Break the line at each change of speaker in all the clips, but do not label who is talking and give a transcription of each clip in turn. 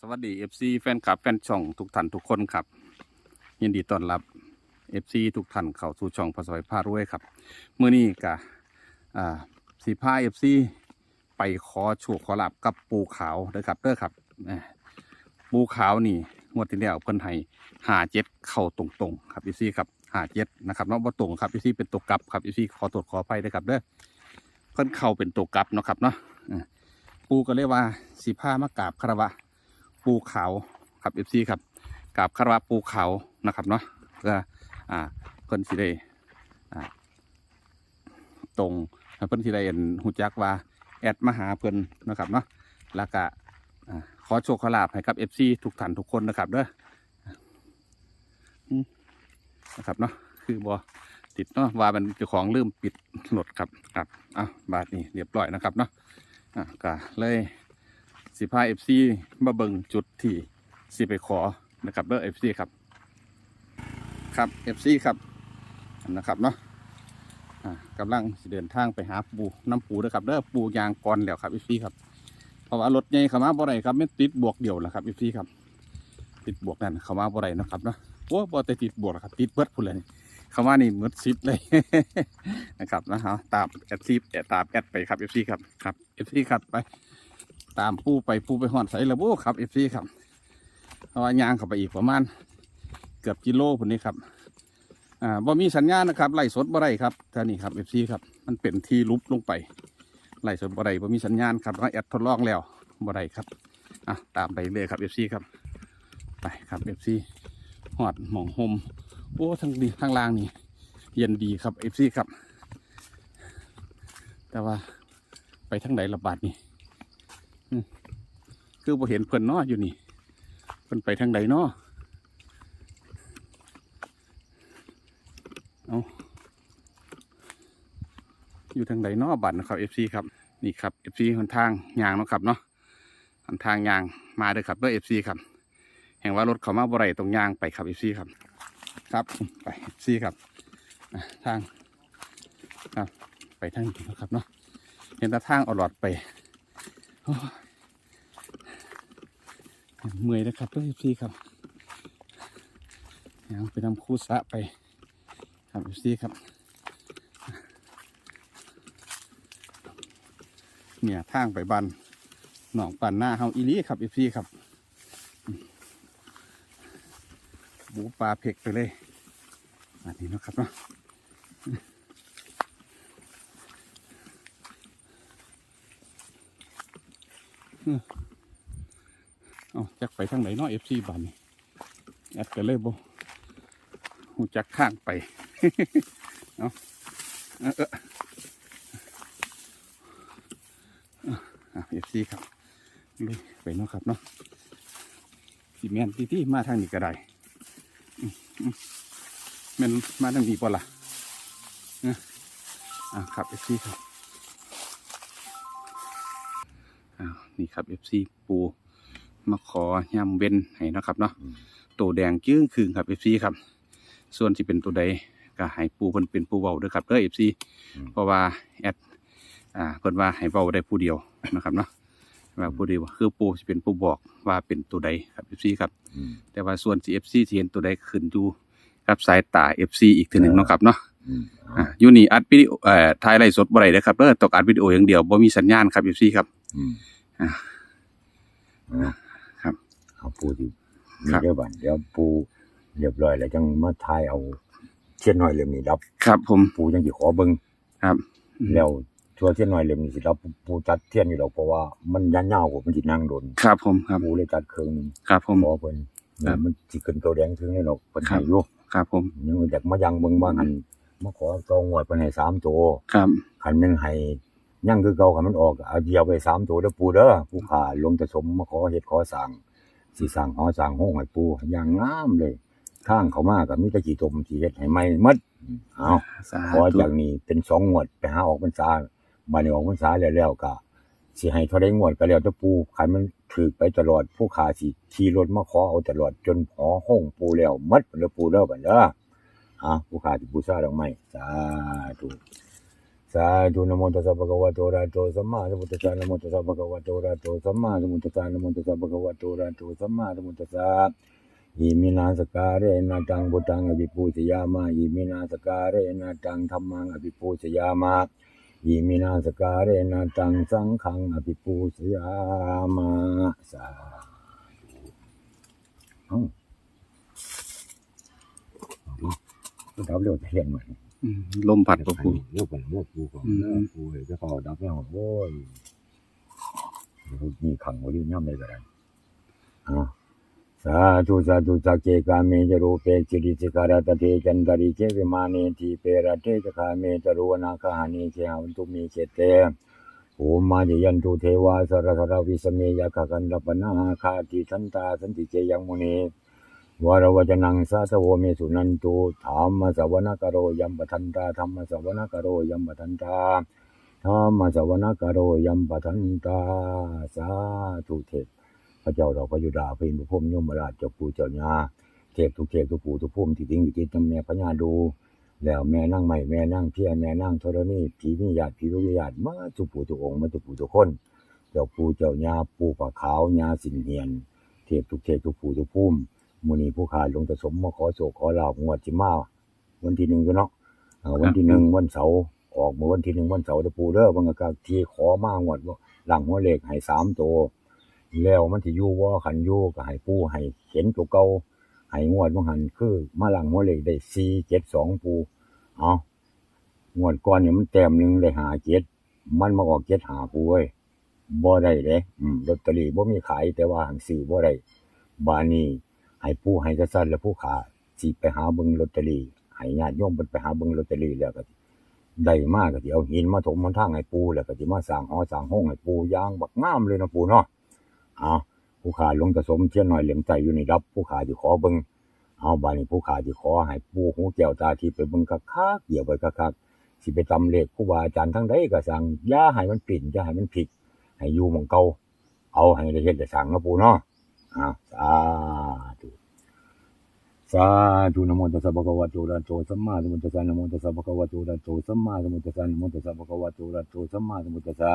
สวัสดี FC แฟนคลับแฟนช่องทุกท่านทุกคนครับ ยินดีต้อนรับ FC ทุกท่านเข้าสู่ช่องพระสวยพารวยครับเมื่อนี้กะอ่าสีผ้า FC ไปขอโชคขอลาบกับปูขาวเด้อครับเด้อครับปูขาวนี่งวดที่แล้วเพิ่นให้หาเจ็ดเข้าตรงๆครับ FC ครับหาเจ็ดนะครับเนาะว่าตรงครับ FC เป็นตัวกลับครับ FC ขอตรวจขอไปเด้อครับเด้อเพิ่นเข้าเป็นตัวกลับเนาะครับเนาะปูก็เรียกว่าสีผ้ามากราบคารวะ ปูขาวครับเอฟซีครับกราบคารวะปูขาวนะครับเนาะเพื่ออ่าเพิ่นสิได้อ่าตรงเพิ่นสิได้เห็นหูจักว่าแอดมาหาเพิ่นนะครับเนาะแล้วก็อ่าขอโชคขอลาบให้กับเอฟซีทุกท่านทุกคนนะครับเด้อนะครับเนาะคือบอติดเนาะว่าเป็นเจ้าของลืมปิดรถครับครับอะบาทนี้เรียบร้อยนะครับเนาะอะก็เลย สิพาเอฟซีมาเบิงจุดที่สิไปขอนะครับเด้อเอฟซีครับ ครับเอฟซีครับนะครับเนาะอ่ากำลังเดินทางไปหาปูน้ำปูนะครับเด้อปูยางก่อนแล้วครับเอฟซีครับเพราะว่ารถใหญ่ข้ามาบ่ได้ครับไม่ติดบวกเดียวนะครับเอฟซีครับ ติดบวกนั่นข้ามาบ่ได้นะครับเนาะโอ้บ่แต่ติดบวกหรอครับติดเบิดพุ่นเลยข้ามานี่หมืดซิปเลยนะครับนะฮะตามแอดซีแอดตามแอดไปครับเอฟซีครับครับเอฟซีครับไป ตามผู้ไปผู้ไปหอนใส่ระบุครับเอฟซีครับเพราะว่ายางเข้าไปอีกประมาณเกือบกิโลพุ่นนี้ครับอ่าบ่มีสัญญาณนะครับไล่สดบ่ได้ครับท่านี้ครับเอฟซีครับมันเป็นที่ลุบลงไปไล่สดบ่ได้บ่มีสัญญาณครับก็แอดทดลองแล้วบ่ได้ครับอะตามไปเลยครับเอฟซีครับไปครับเอฟซีหอดหมองโฮมโอ้ทางดีทางล่างนี่เย็นดีครับเอฟซีครับ แต่ว่าไปทางไหนระบาดนี่ คือบ่เห็นเพิ่นนาะอยู่นี่เพิ่นไปทางไหนเนาะเอาอยู่ทางไหนเนาะบัตรนะครับเอฟซีครับนี่ครับเอฟซีหนทางยางนะครับเนาะหนทางยางมาเลยครับด้วยเอฟซีครับ แห่งว่ารถเขามาบ่ไรตรงยางไปครับเอฟซีครับ ครับไปเอฟซีครับทางครับไปทางนี้นะครับเนาะเห็นแต่ทางเอาหลอดไปโอ้ เมื่อยนะครับเพื่อนพี่ครับยังไปนำคู่สะไปครับพี่ครับเนี่ยทางไปบ้านหนองปันหน้าเฮาอีลีครับพี่ครับหมูปลาเผ็กไปเลยอันนี้นะครับเนาะเอา จักไปทางไหนเนาะเอฟซีบ้านแอดกันเลยบ่หูจักข้างไปเอาเอาเอฟซีครับลุยไปเนาะครับเนาะสีแมนที่ที่มาทางนี้ก็ได้แมนมาทางนี้ป่ล่ะนะอ่าครับเอฟซีครับอ้าวนี่ครับเอฟซีปู มาขอยำเว้นให้เนาะครับเนาะตัวแดงจึ้งคืนครับเอฟซีครับ ส่วนที่เป็นตัวใดก็ให้ปูเพิ่นเป็นผู้เว้าเด้อครับเด้อเอฟซี
อืม
เพราะว่าแอดอ่าเพิ่นว่าให้เว้าได้ผู้เดียวนะครับเนาะว่าผู้เดียวคือปูสิเป็นผู้บอกว่าเป็นตัวใดครับเอฟซีครับ
อืม
แต่ว่าส่วน CFC ที่เห็นตัวใดขึ้นอยู่กับสายตา FC อีกทีหนึ่งเนาะครับเนาะ
อืม
อ่าอยู่นี่อัดวิดีโอเอ่อถ่ายไลฟ์สดบ่ได้เด้อครับเด้อตกอัดวิดีโออย่างเดียวบ่มีสัญญาณครับ FC ครับ
อืม
อ่า
อ่า
ครับ
เอาปูที่
ครั
นี่
บ
เดี๋ยวบันเดี๋ยวปูเรียบร้อยแล้วจังมาทายเอาเทียนหน่อยเล่มนี้รับ
ครับผม
ปูยังสิขอเบิ่ง
ครับ
แล้วชัวเทียนหน่อยเล่มนี้สิรับปูจัดเทียนอยู่แล้วเพราะว่ามันยันยาวกว่ามันสินั่งโดน
ครับผมครับ
ปูเลยจัดเครื่องหนึง
ครับผม
ขอเพิ่น
ครับ
มันสิขึ้นตัวแดงถึงนี่เนาะเพิ่น
ครั
ให้
บ
อยู่
ครับผม
ยังอยากมายังเบิ่งว่าหันมาขอตองวดเพิ่นให้สามตัว
ครับ
คันแมันให้ยังคือเก่าคันมันออกเอาเดียวไปสามตัวเด้อปูเด้อผู้ขาลงจะสมมาขอเฮ็ดขอสร้าง สิสร้างหอสร้างห้องให้ปูอย่างงามเลยทางเขามาก็มีแต่กี่ตมสิเฮ็ดให้ใหม่หมดเอา
สา
ขอ
ธุ
จากนี้เป็นสองงวดไปหาออกพรรษาบัดนี้ออกพรรษาแล้วแล้วก็สิให้เท่าใดงวดก็แล้วแต่ปูคันมันถือไปตลอดผู้ขาสิขี่รถมาขอเอาตลอดจนหอห้องปูแล้วหมดแล้วปูเด้อบัดเด้ออะผู้ขาสิบูชาดอกไม้สาธุ สาธุนะโมตัสสะภะคะวะโตอะระหะโตสัมมาสัมพุทธัสสะนะโมตัสสะภะคะวะโตอะระหะโตสัมมาสัมพุทธัสสะนะโมตัสสะภะคะวะโตอะระหะโตสัมมาสัมพุทธัสสะอิมินาสการเรนะตังพุทธังอภิปูชยามาอิมินาสการเรนะตังธัมมังอภิปูชยามาอิมินาสการเรนะตังสังฆังอภิปูชยามาสาธุเอ้าเอาดิก็ดับเร็วจะเรียนเหมือน
ลมพัดบ่ปู
เรื่องเป็นเรื่องปูก่อน
อืม
เรื่องปูเดี๋ยวจะพอดับแล้วโอ้ยเดี๋ยวมีขังไว้ที่ย่ำได้ก็ได้อ่าสาธุสาธุสักเกกาเมจรูเปจิริสิการตเทจันตริเจวิมานีทีเประเทจคาเมจรูวนาคาหานีเจหาวันตุมีเจเตโอมาจยันตุเทวาสรสรวิสเมยาคกันรปนาคาติสันตาสันติเจยังมุนี วารวจนังสาสโวเมสุนันตุธรรมสวนกโรยัมปทันตาธรรมสวนกโรยัมปทันตาธรรมสวนกโรยัมปทันตาสาธุเทพพระเจ้าเราพระยุดาพระอินทร์พรหมยมราชเจ้าปู่เจ้าญาเทพทุกเทพทุกปู่ทุกภูมิที่ทิ้งอยู่ที่ตำแม่พญาดู แล้วแม่นั่งใหม่แม่นั่งเพียแม่นั่งธรณีผีมีญาติผีรู้ญาติมาทุกปู่ทุกองค์มาทุกปู่ทุกคน เจ้าปู่เจ้าญาปู่ปะขาวญาสินเหียน เทพทุกเทพทุกปู่ทุกภูมิ มุนีผู้ขาหลวงตะสมมาขอโศกขอลาบงวดจิมาวันที่หนึ่งก็เนาะเอ่อวันที่หนึ่งวันเสาร์ออกมาวันที่หนึ่งวันเสาร์ตะปูเด้อบางกะที่ขอมางวดว่าหลังหัวเลขให้สามตัวแล้วมันที่อยู่ว่าขันอยู่ก็ให้ปูให้เข็นตัวเก่าให้งวดมันหันคือมาหลังหัวเลขได้สี่เจ็ดสองปูเอางวดก่อนเนี่ยมันแต้มหนึ่งได้หาเจ็ดมันมาออกเจ็ดหาปูเว้ยบ่ได้เด้อืมลอตเตอรี่บ่มีขายแต่ว่าหังซื้อบ่ได้บานี้ ให้ผู้ให้กษัตริย์และผู้ขาสิไปหาเบิงลอตเตอรี่ให้ญาติโยมเพิ่นไปหาเบิงลอตเตอรี่แล้วก็ได้มากก็สิเอาหินมาถมมันทางให้ปูแล้วก็สิมาสร้างหอสร้างห้องให้ปูย่างบักงามเลยนะปูเนาะเอาผู้ขาลวงตะสมเทียนหน่อยเหลี่ยมใจอยู่ในรับ ผู้ขาสิขอเบิงเอาบานี้ผู้ขาสิขอให้ปูหูแก้วตาทิพย์ไปเบิ่งคักๆเกี่ยวไปคักๆสิไปตำเลขครูบาอาจารย์ทั้งใดก็สั่งอย่าให้มันปิ่นอย่าให้มันผิดให้อยู่หม่องเก่าเอาให้ได้เฮ็ดได้สร้างนะปูเนาะ อ้าวสาธุสาธุนะโมตัสสะภะคะวะโตอะระหะโตสัมมาสัมพุทธัสสะนะโมตัสสะภะคะวะโตอะระหะโตสัมมาสัมพุทธัสสะนะโมตัสสะภะคะวะโตอะระหะโตสัมมาสัมพุทธัสสะ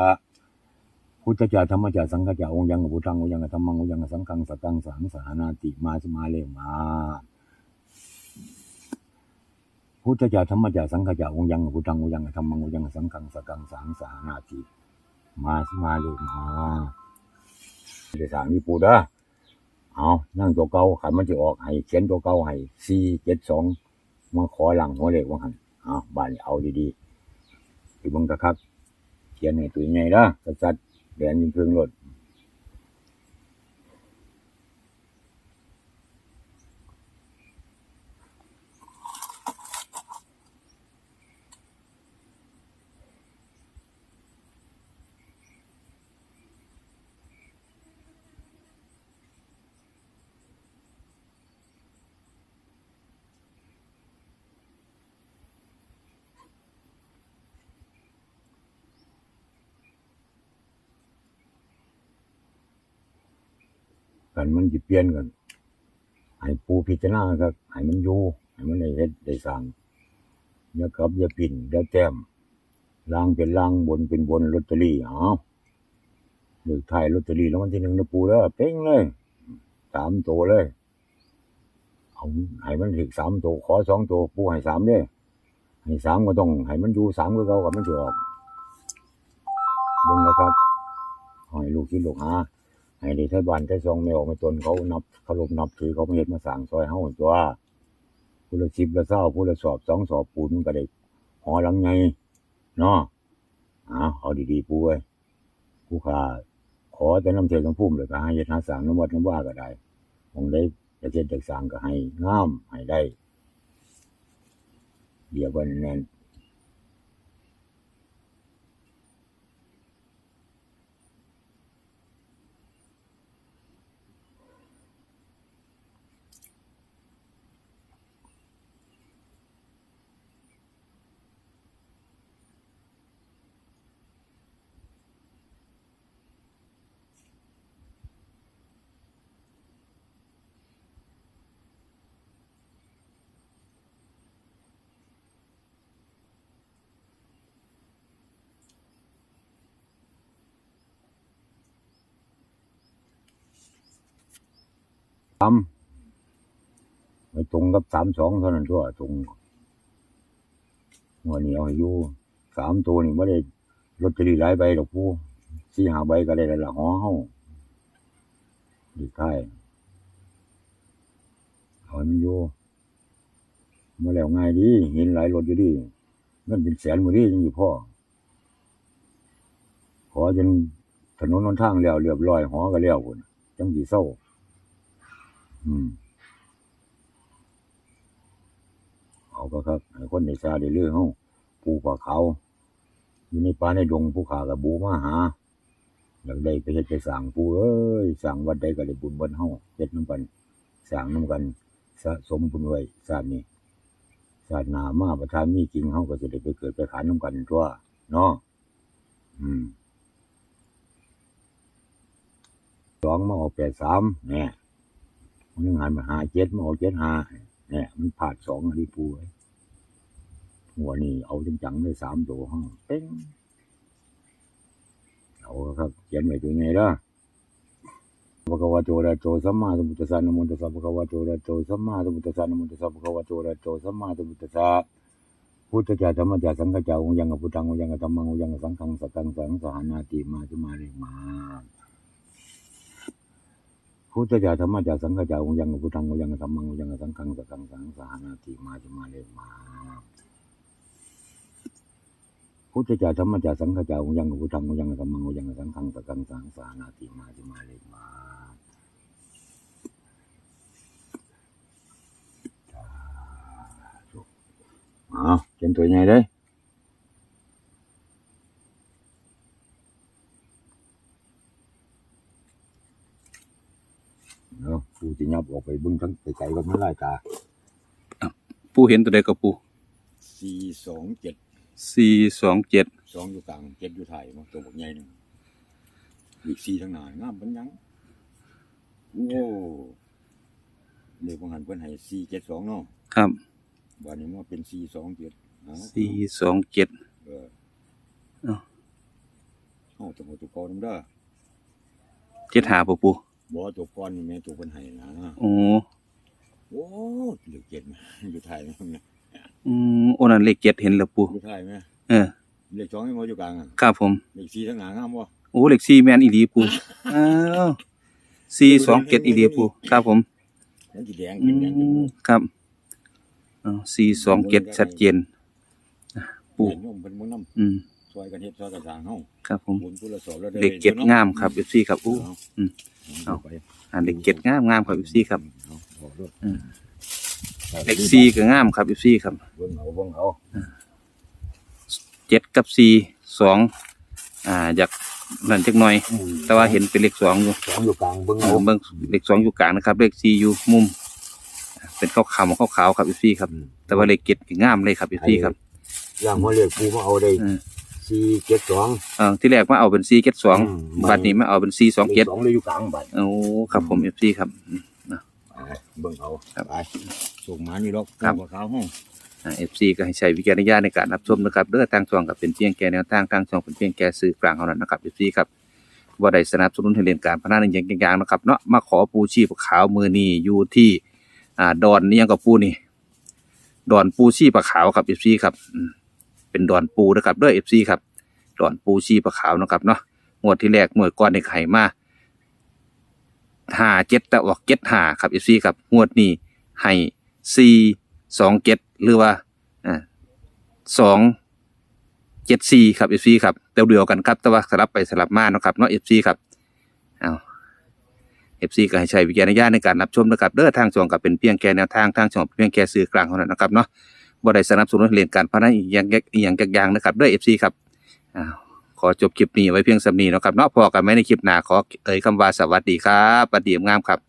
พุทธเจ้าธรรมเจ้าสังฆเจ้าองค์ยังกับพุทธังองค์ยังกับธรรมังองค์ยังกับสังฆังสักกังสังสานาติมาสมาเลมาพุทธเจ้าธรรมเจ้าสังฆเจ้าองค์ยังพุทธังองค์ยังธรรมังองค์ยังสังฆังสักกังสังสานาติมาสมาเลมาเดี๋ยวสางนี่ปูด้อ เอานั่งตัวเก่าขันมันจะออกให้เขียนตัวเก่าให้สี่เจ็ดสองมาขอหลังหัวเลขว่าหันเอาบ้านเอาดีๆที่บังกะครับ เขียนให้ตัวใหญ่ละสัดๆแดนยิงเพิงรถ กันมันจะเปลี่ยนกันให้ปูพิจารณาครับให้มันอยู่ให้มันได้เฮ็ดได้สร้างอย่ากลับอย่าปิ่นอย่าแต้มล่างเป็นล่างบนเป็นบนลอตเตอรี่เอาเลือไทายลอตเตอรี่แล้ววันที่หนึ่งนะปูแล้วเป้งเลยสามตัวเลยเอาให้มันถึงสามตัวขอสองตัวปูให้สามเด้ให้สามก็ต้องให้มันอยู่สามก็เก่ากับมันจะออกบิ่งนะครับให้ลูกคิดลูกหา ให้ได้ไทบ้านไทซองไม่ออกไม่ตนเขานับเคารพนับถือเขาไม่เห็นมาสั่งซอยเฮาตัวผู้ละสิบละเศร้าผู้ละสอบสองสอบปูนก็ได้หอหลังไงเนาะอ่าเอาดีๆปูเว้ยผู้ขาขอแต่น้ำเทน้ำพุ่มเลยก็ให้ยศหาสั่งน้ำวัดน้ำว่าก็ได้มองได้จะเช่นจากสั่งก็ให้งามให้ได้เดี๋ยววันนั้น สามไปตรงกับสามสองเท่านั้นทั่วตรงหัวเหนียวให้อยู่สามตัวนี่ไม่ได้ลอตเตอรี่หลายใบดอกผู้สี่ห้าใบก็ได้แล้วละหอเฮาดีท้ายเอาให้มันอยู่มาแล้วง่ายดี เห็นหลายรถอยู่ดีเงินเป็นแสนหมดดียังอยู่พ่อ ขอจนถนนหนทางแล้วเรียบร้อยหอก็แล้วพุ่นจังสิเศร้า อืมเอาก็ครับคนในชาได้เรื่องเฮาปูป่าเขา อยู่ในป่าในดงผู้ขากับบูมาหาอยากได้ไปเฮ็ดไปสั่งปูเอ้ยสั่งวัดใดก็ได้บุญบิ่นเฮาเฮ็ดนํกันสั่งนํกันสะสมบุญไว้ชาตินี้ชาติหนามาประทานมีจริงเฮาก็สิได้ไปเกิดไปขานนํกันตัวเนาะอืมสองมาออกแปดสามเนี่ย มันนึงหันมาหาเจ็ดมาออกเจ็ดหาเนี่ยมันผ่าดสองอันนี้ปูหัวนี่เอาจังๆเลยสามตัวห้องเป้งเอาครับเขียนไว้ตัวไงล่ะพระกวาโตระโตสัมมาสัมพุทธัสสะนะโมตัสสะพระกวาโตระโตสัมมาสัมพุทธัสสะนะโมตัสสะพระกวาโตระโตสัมมาสัมพุทธัสสะพุทธเจ้าธรรมเจ้าสังฆเจ้าองค์ยังกับพุทธังองค์ยังกับธรรมังองค์ยังกับสังฆังสักกังสังสหานาติมาจุมาเลยมา พุทธเจ้าธรรมเจ้าสังฆเจ้าองค์ยังพุทธังองค์ยังธรรมังองค์ยังสังฆังสังฆังสังสานาติมาจะมาเลยมาพุทธเจ้าธรรมเจ้าสังฆเจ้าองค์ยังพุทธังองค์ยังธรรมังองค์ยังสังฆังสังฆังสังสานาติมาจะมาเลยมาอ้าวเป็นตัวใหญ่เลยเนาะผู้ที่ยับออก ไปเบึงทั้งไกลๆก็ไม่ไล่ตา
ปูเห็นตัวใดกับปู
สี่สองเจ็ด
สี่สองเจ็ด
สองอยู่กลางเจ็ดอยู่ไทายมาตัวบักใหญ่หนึ่งอีกสี่ทั้งหนางามเป็นหยังโอ้เดี๋ยวพงหันเพิ่นให้สี่เจ็ดสองเนาะ
ครับ
วันนี้มันเป็นสี่สองเจ็ดเอา
สี่สองเจ็ด
เออ
เอ้า
เอาตัวหัวตัวกอนำเด้อ
เจ็ดหาปูปู
บ่ตัวกอนนี่แม่ตัวเพิ่นให้นะ
โอ้
โอ้เหลือเจ็ดไหมอยู่ไทายไหมเนี่ย
อืมโอ้นั่นเลขเจ็ดเห็นแล้วปู
อยู่ไทายไหม
เออ
เลขสองยังบ่อยู่กลางอะ
ครับผม
เลขสี่ทั้งหนางามบ่
โอ้เลขสี่แมนอีหลีปูอ้าวสี่สองเจ็ดอีหลีปูครับผม
มันสีแดง
อื
เป็นแดงเป็น
มครับสี่สองเจ็ดชัดเจนปู่
เห็นว่ามันเป็นเมืองน้
อืมำ
ซ อยกันเฮ็ดซอยกันสร้างเฮา
ครับผม
บุญผู้ละสอบแล้วได้
เลขเจ็ดงามครับเอฟซีครับอู้ อืม
เอา
เอา
ไป
อ่าเลขเจ็ดงามงามครับเอฟซีครับ
เอาบอกด้วย
อืมเลขสี่ก็งามครับเอฟซีครับ
เบิ่งเอาเบิ่งเอา
เจ็ดกับสี่สองอ่าอยากนั่นจักหน่อย แต่ว่าเห็นเป็นเลขสองอยู่
สองอยู่กลางเบิ่ง
เอา
เอา
เบิ่งเลขสองอยู่กลางนะครับ เลขสี่อยู่มุม เป็นขาวขาวขาวขาวๆครับเอฟซีครับ
อืม
แต่ว่าเลขเจ็ดก็งามเลยครับเอฟซีครับ
ย่างหัวเลขกูมาเอาได้
อืม
สี่เจ็ดสอง
เออที่แรกมาเอาเป็นสี่เจ็ดสอง
อืม
บัดนี้มาเอาเป็นสี่สองเจ็ด
ลขสองเลยอยู่กลางบัด
โอ้ครับผมเอฟซีครับอืม
ไปเบิ่งเอา
ครับ
ไปส่งหมานี่ดอก
ครับ
หัวขาวห้อง
เอฟซีก็ให้ใช้วิจารณญาณในการรับชมนะครับเด้อทางช่องกับเป็นเพียงแค่แนวทางทางช่องเป็นเพียงแค่สื่อกลางเท่านั้นนะครับเอฟซีครับว่าได้สนับสนุนให้เล่นการพนันอย่างอย่างๆนะครับเนาะมาขอปูชีพขาวมือนี้อยู่ที่อ่าดอนนี่ยังกับปูนี่ดอนปูชีพขาวครับเอฟซีครับอืม เป็นดอนปูนะครับด้อเอฟซีครับดอนปูชีพขาวนะครับเนาะงวดที่แรกงวดก่อนในไข่มาห้าเจ็ดแต่ออกเจ็ดห้าครับเอฟซีครับงวดนี้ให้สี่สองเจ็ดหรือว่าอ่าสองเจ็ดสี่ครับเอฟซีครับเดียวเดียวกันครับแต่ว่าสลับไปสลับมาเนาะครับเนาะเอฟซีครับเอาเอฟซีก็ให้ใช้วิจารณญาณในการรับชมนะครับเด้อทางช่องกับเป็นเพียงแค่แนวทางทางช่องเป็นเพียงแค่สื่อกลางเท่านั้นนะครับเนาะ บ่ได้สนับสนุนให้เล่นการพนันอีกอย่างอีกอย่างอย่างนะครับด้วยเอฟซีครับอ้าวขอจบคลิปนี้ไว้เพียงสำนีเนาะครับเนาะพอกันไหมในคลิปหน้าขอเอ่ยคำว่าสวัสดีครับปฏิมงามครับ